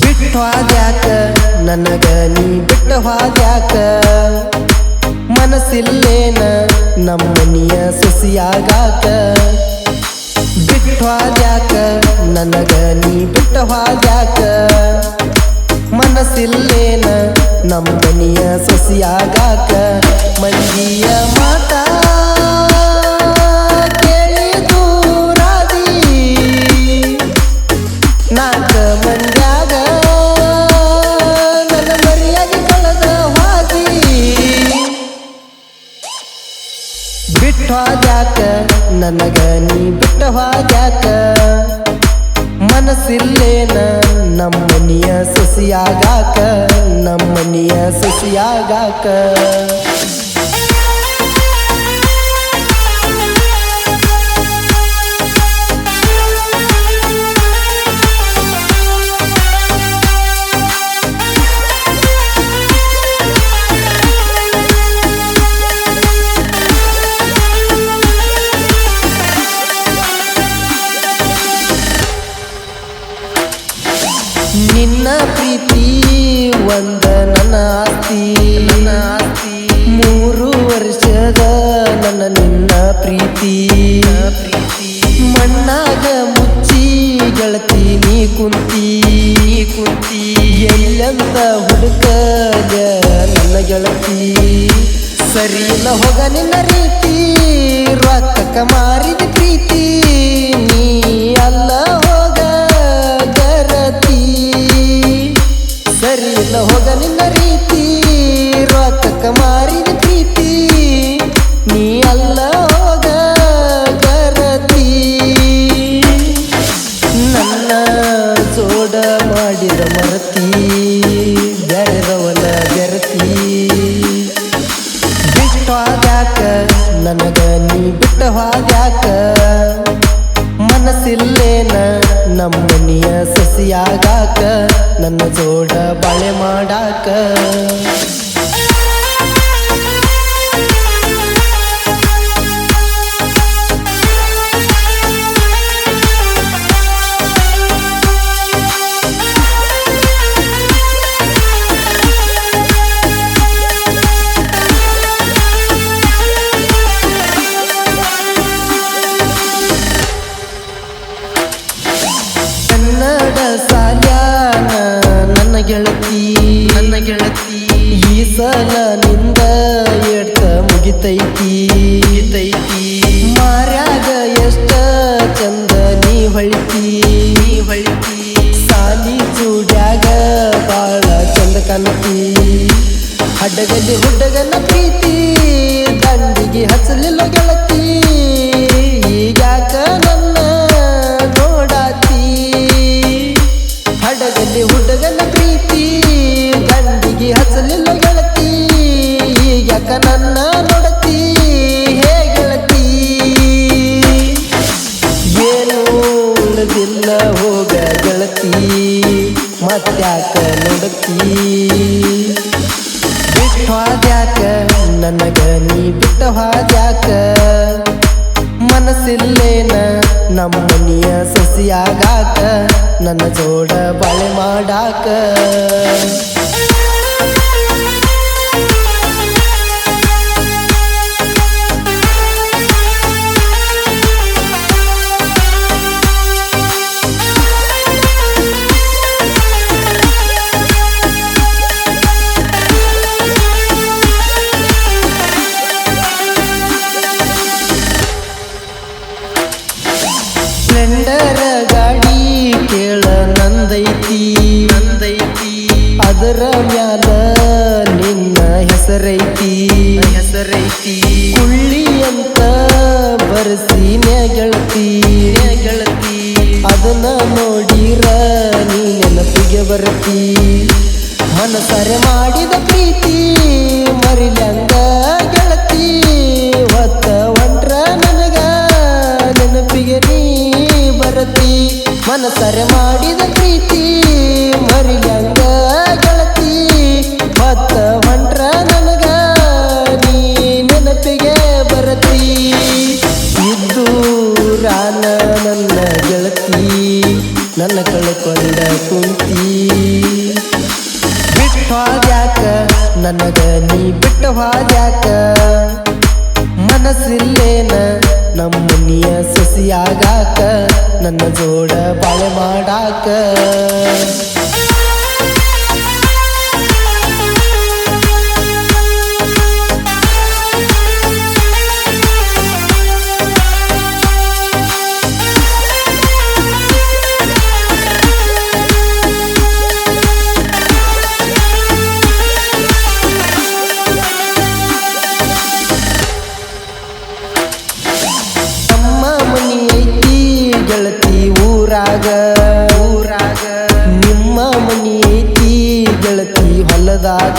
ಬಿಟ್ಟು ಹಾದ್ಯಾಕ ನನಗ ನೀ ಬಿಟ್ಟು ಹಾದ್ಯಾಕ ಮನಸ್ಸಿಲ್ಲೇನ? ನಮ್ಮನಿಯ ಸೊಸಿಯಾಗಾಕ? ಬಿಟ್ಟು ಹಾದ್ಯಾಕ ನನಗ ನೀ ಬಿಟ್ಟು ಹಾದ್ಯಾಕ ಮನಸ್ಸಿಲ್ಲೇನ ನಮ್ಮನಿಯ ಸೊಸಿಯಾಗಾಕ? ಮಂದಿಯ ಮಾತ ನನಗ ನೀ ಬಿಟ್ಟ ಹಾಗ್ಯಾಕ? ಮನಸ್ಸಿಲ್ಲೇನ ನಮ್ಮನಿಯ ಸೊಸಿಯಾಗಾಕ? ನಮ್ಮನಿಯ ಸೊಸಿಯಾಗಾಕ? ಒಂದ ನನ್ನ ಆಸ್ತಿ. ಆಸ್ತಿ ಮೂರು ವರ್ಷದ ನನ್ನ ನಿನ್ನ ಪ್ರೀತಿ. ಪ್ರೀತಿ ಮಣ್ಣಾಗ ಮುಚ್ಚಿ ನೀ ಕುಂತಿ. ಕುಂತಿ ಎಲ್ಲಂತ ಹುಡುಕದ ನನ್ನ ಗೆಳತಿ. ಸರಿ ಇಲ್ಲ ಹೋಗ ನಿನ್ನ ರೀತಿ, ರೊಕ್ಕಕ್ಕ ಮಾರಿದ ಪ್ರೀತಿ. ನೀ ಅಲ್ಲ ಹೋಗ ಇಲ್ಲ ಹೋಗ ನಿನ್ನ ರೀತಿ ರೊಕ್ಕಕ್ಕ ಮಾರಿದ ಪ್ರೀತಿ. ನೀ ಅಲ್ಲ ಸಸಿಯಾಗಾಕ ನನ್ನ ಜೋಡ ಬಳೆ ಮಾಡಾಕ. ಸಲ ನಿಂದ ಎಡ್ತ ಮುಗಿತೈತಿ. ಮುಗಿತೈತಿ ಮಾರ್ಯಾಗ ಎಷ್ಟ ಚಂದ ನೀ ಹೊಳಿತಿ. ಹೊಳಿತಿ ಸಾಲಿ ಚೂಡ್ಯಾಗ ಬಾಳ ಚಂದ ಕಾಣತಿ. ಹಡ್ಡಗಲ್ಲಿ ಹುಡ್ಡಗನ ಪ್ರೀತಿ, ದಂಡಿಗೆ ಹಚ್ಚಲಿಲ್ಲ ಗೆಳತಿ. ನೋಡತಿ ಬಿಟ್ಟು ಹಾದ್ಯಾಕ? ನನಗ ನೀ ಬಿಟ್ಟು ಹಾದ್ಯಾಕ? ಮನಸ್ಸಿಲ್ಲೇನ ನಮ್ಮನಿಯ ಸಸಿಯಾಗಾಕ? ನನ್ನ ಜೋಡ ಬಳೆ ಮಾಡಾಕ? ಸ್ಪ್ಲೆಂಡರ ಗಾಡಿ ಕೇಳ ನಂದೈತಿ. ನಂದೈತಿ. ಅದರ ಮ್ಯಾಲ ನಿನ್ನ ಹೆಸರೈತಿ. ಹೆಸರೈತಿ. ಕುಳ್ಳಿ ಅಂತ ಬರ್ಸಿ ನೆಗಳತಿ ಗೆಳತಿ ಅದನ್ನ ನೋಡಿರ ನೀ ನೆನಪಿಗೆ ಬರ್ತಿ. ಮನಸರೆ ಮಾಡಿದ ಪ್ರೀತಿ ಮರಿಲಂಗ ಗೆಳತಿ. ಒತ್ತ ಒಂಟ್ರ ನನಗ ನೆನಪಿಗೆ ನೀ ಗೆಳತಿ ಮನಸರ ಮಾಡಿದ ಪ್ರೀತಿ ಮರಿಲಂಗ ಗೆಳತಿ ಮತ್ತ ಮಂಟ್ರ ನನಗ ನೀ ನೆನಪಿಗೆ ಬರತಿ. ಇದ್ದು ರಾನ ನನ್ನ ಗೆಳತಿ, ನನ್ನ ಕಳ್ಕೊಂಡ ಕುಂತಿ. ಬಿಟ್ಟ ಹಾದ್ಯಾಕ ನನಗ ನೀ ಬಿಟ್ಟ ಮನಸ್ಸಿಲ್ಲೇನ ನಮ್ಮನಿಯ ಸಸಿಯಾಗಾಕ ನನ್ನ ಜೋಡ ಬಾಳೆ ಮಾಡಾಕ. ಗೆಳತಿ ಊರಾಗ ಊರಾಗ ನಿಮ್ಮ ಮನೆ ಐತಿ ಗೆಳತಿ ಹೊಲದಾಗ.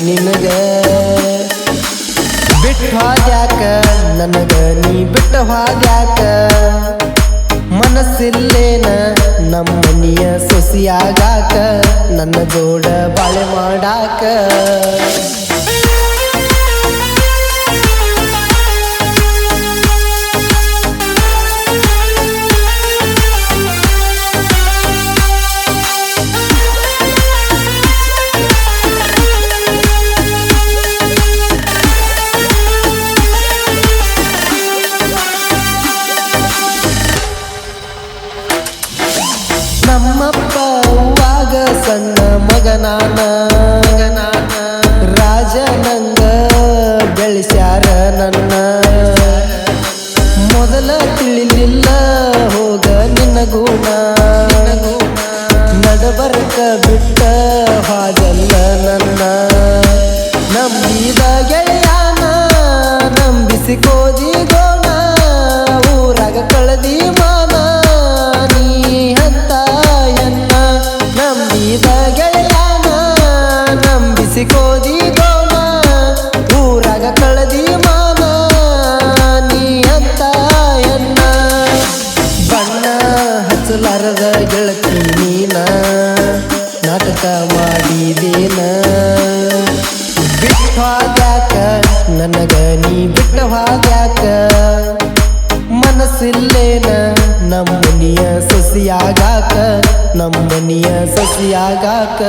ನಿನಗ. ಬಿಟ್ಟು ಹೋಗ್ಯಾಕ? ನನಗ ನೀ ಬಿಟ್ಟು ಹೋಗ್ಯಾಕ? ಮನಸ್ಸಿಲ್ಲೇನ ನಮ್ಮ ಮನೆಯ ಸೊಸಿಯಾಗಾಕ? ನನ್ನ ಜೋಡ ಬಾಳೆ ಮಾಡಾಕ? ಕಳಿಸ್ಯಾರ ನನ್ನ. ಮೊದಲ ತಿಳಿಲಿಲ್ಲ ಹೋಗ ನಿನ್ನ ಗುಣ. ಭಾಗ್ಯಾಕ ಮನಸ್ಸಿಲ್ಲೇನ ನಮ್ಮನಿಯ ಸಸಿಯಾಗಾಕ? ನಮ್ಮನಿಯ ಸಸಿಯಾಗಾಕ?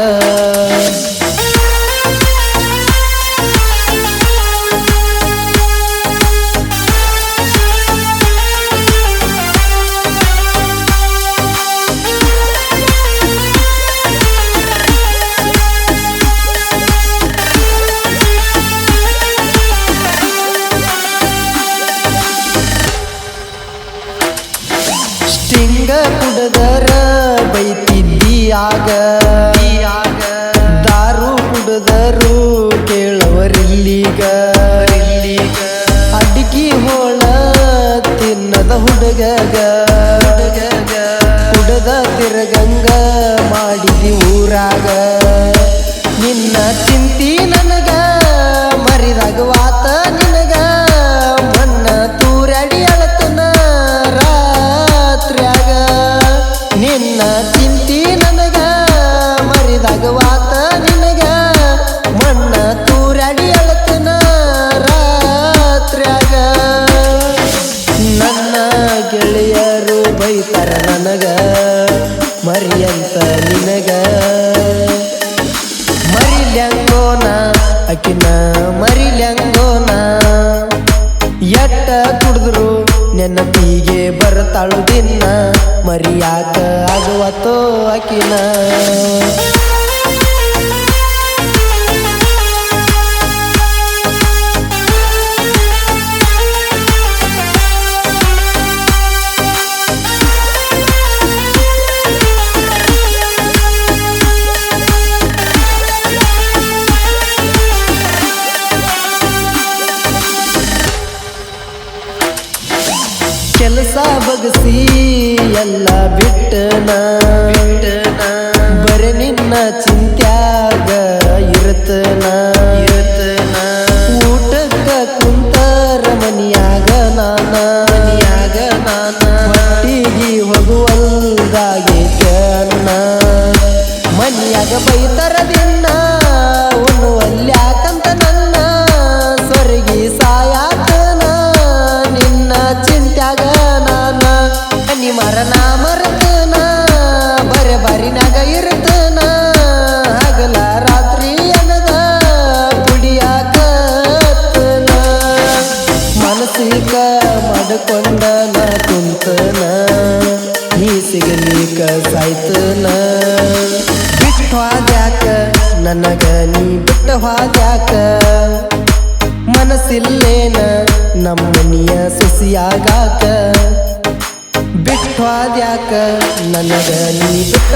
ತಿರುಗಂಗ ಎಟ್ಟ ಕುಡಿದ್ರು ನೆನಪಿಗೆ ಬರ್ತಾಳು ದಿನ ಮರಿಯಾಕ ಆಗುವತ್ತೋ ಅಕಿನ ಕೆಲಸ ಬಗಸಿ ಎಲ್ಲ ಬಿಟ್ಟನ. ಬಿಟ್ಟನ. ಬರೆ ನಿನ್ನ ಚಿಂತ್ಯಾಗ ಇರತನ ಇರ್ತನ ಊಟಕ್ಕ ಕುಂತಾರ ಮನಿಯಾಗ ನಾನ. ಮನಿಯಾಗ ನಾನ. ಹೊಟ್ಟಿಗೆ ಹೋಗುವಲ್ದಾಗೈತೆ ಅನ್ನ ಮನಿಯಾಗ ಬೈತರ ಹೋದ್ಯಾಕ? ನನಗ ನೀ ಬಿಟ್ಟ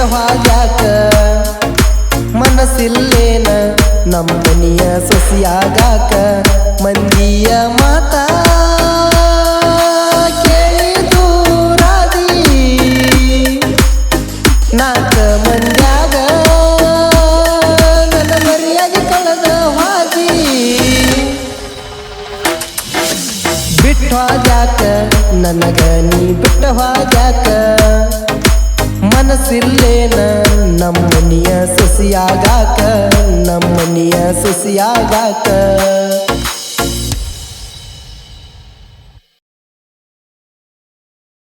ಮನಸ್ಸಿಲ್ಲೇನ ನಮ್ಮನಿಯ ಸೊಸಿಯಾಗಾಕ ಮಂದಿಯ ಮಾತಾ ನನಗ ನೀ ಬಿಟ್ಟ ಹೋದ್ಯಾಕ ಮನಸ್ಸಿಲ್ಲೇನ ನಮ್ಮನಿಯ ಸೊಸಿಯಾಗಾಕ? ನಮ್ಮನಿಯ ಸೊಸಿಯಾಗಾಕ?